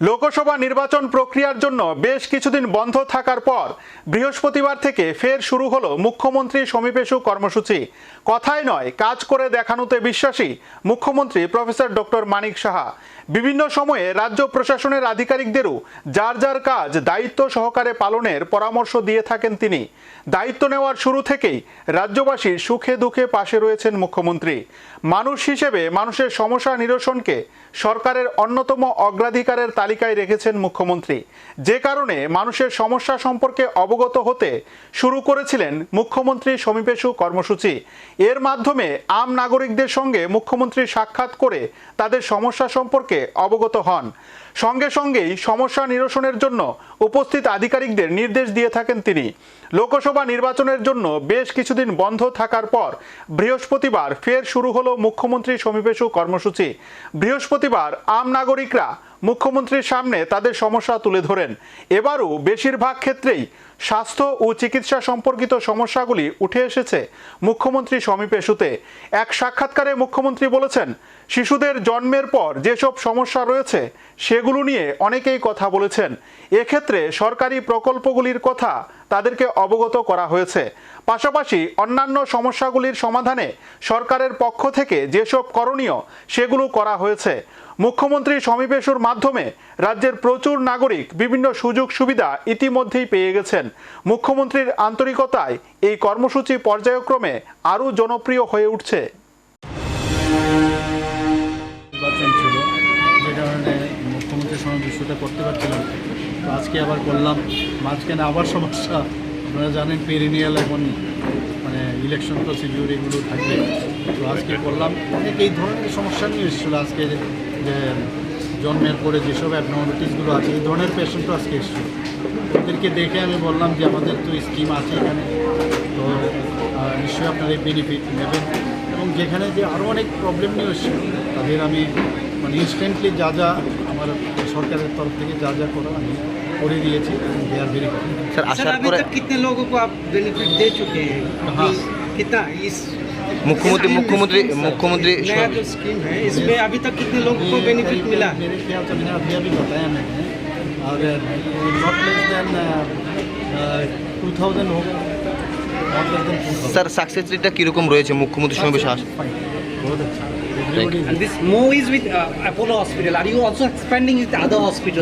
লোকসভা নির্বাচন প্রক্রিয়ার জন্য বেশ কিছুদিন বন্ধ থাকার পর বৃহস্পতিবার থেকে ফের শুরু হলো মুখ্যমন্ত্রী সমীপেশু কর্মসূচি। কথাই নয়, কাজ করে দেখানোতে বিশ্বাসী মুখ্যমন্ত্রী প্রফেসর ডক্টর মানিক সাহা। বিভিন্ন সময়ে রাজ্য প্রশাসনের আধিকারিকদেরও যার যার কাজ দায়িত্ব সহকারে পালনের পরামর্শ দিয়ে থাকেন তিনি। দায়িত্ব নেওয়ার শুরু থেকেই রাজ্যবাসীর সুখে দুঃখে পাশে রয়েছেন মুখ্যমন্ত্রী। মানুষ হিসেবে মানুষের সমস্যা নিরসনকে সরকারের অন্যতম অগ্রাধিকারের তালিকায় রেখেছেন মুখ্যমন্ত্রী। যে কারণে মানুষের সমস্যা সম্পর্কে অবগত হতে শুরু করেছিলেন মুখ্যমন্ত্রী সমীপেশু কর্মসূচি। এর মাধ্যমে আম নাগরিকদের সঙ্গে মুখ্যমন্ত্রী সাক্ষাৎ করে তাদের সমস্যা সম্পর্কে অবগত হন। সঙ্গে সঙ্গেই সমস্যা নিরসনের জন্য উপস্থিত আধিকারিকদের নির্দেশ দিয়ে থাকেন তিনি। লোকসভা নির্বাচনের জন্য বেশ কিছুদিন বন্ধ থাকার পর বৃহস্পতিবার ফের শুরু হলো মুখ্যমন্ত্রী সমীপেশু কর্মসূচি। বৃহস্পতিবার আম নাগরিকরা মুখ্যমন্ত্রীর সামনে তাদের সমস্যা তুলে ধরেন। এবারও বেশিরভাগ ক্ষেত্রেই স্বাস্থ্য ও চিকিৎসা সম্পর্কিত সমস্যাগুলি উঠে এসেছে মুখ্যমন্ত্রী সমীপেশুতে এক সাক্ষাৎকারে মুখ্যমন্ত্রী বলেছেন, শিশুদের জন্মের পর যেসব সমস্যা রয়েছে সেগুলো নিয়ে অনেকেই কথা বলেছেন। এক্ষেত্রে সরকারি প্রকল্পগুলির কথা তাদেরকে অবগত করা হয়েছে। পাশাপাশি অন্যান্য সমস্যাগুলির সমাধানে সরকারের পক্ষ থেকে যেসব করণীয় সেগুলো করা হয়েছে। মুখ্যমন্ত্রী সমীপেশুর মাধ্যমে রাজ্যের প্রচুর নাগরিক বিভিন্ন সুযোগ সুবিধা ইতিমধ্যেই পেয়ে গেছেন। মুখ্যমন্ত্রীর আন্তরিকতায় এই কর্মসূচি পর্যায়ক্রমে আরও জনপ্রিয় হয়ে উঠছে। মুখ্যমন্ত্রীর। তো আজকে আবার করলাম। মাঝখানে আবার সমস্যা, আপনারা জানেন পেরিনিয়াল এখন মানে ইলেকশন প্রসিডিউর এগুলো থাকবে। তো আজকে করলাম। অনেক এই ধরনের সমস্যা নিয়ে এসেছিল আজকে যে জন্মের পরে যেসব অ্যাবনর্মালিটিসগুলো আছে এই ধরনের পেশেন্টও আজকে এসেছিলো ওদেরকে দেখে আমি বললাম যে আমাদের তো স্কিম আছে এখানে তো আহ, নিশ্চয়ই আপনারা এই বেনিফিট নেবেন এবং যেখানে যে আরও অনেক প্রবলেম নিয়ে এসেছিল তাদের আমি মানে ইনস্ট্যান্টলি যা যা আমার সরকারের তরফ থেকে যা যা করা আমি করে দিয়েছি এবং they are very sir sir आसार अभी पर तक कितने लोगों को आप बेनिफिट दे चुके हैं हाँ। इस- कितना इस मुख्यमंत्री इस- मुख्यमंत्री मुख्यमंत्री नया जो स्कीम है इसमें अभी तक कितने लोगों को बेनिफिट मिला है मेरे ख्याल से मैंने अभी अभी बताया मैंने और not less than two thousand होगा not less than two sir success রেটটা কীরকম রয়েছে মুখ্যমন্ত্রীর সঙ্গে বেশ আস बहुत अच्छा Thank you. Everybody is And this Mo is with uh, Apollo Hospital. Are you also expanding with other hospitals?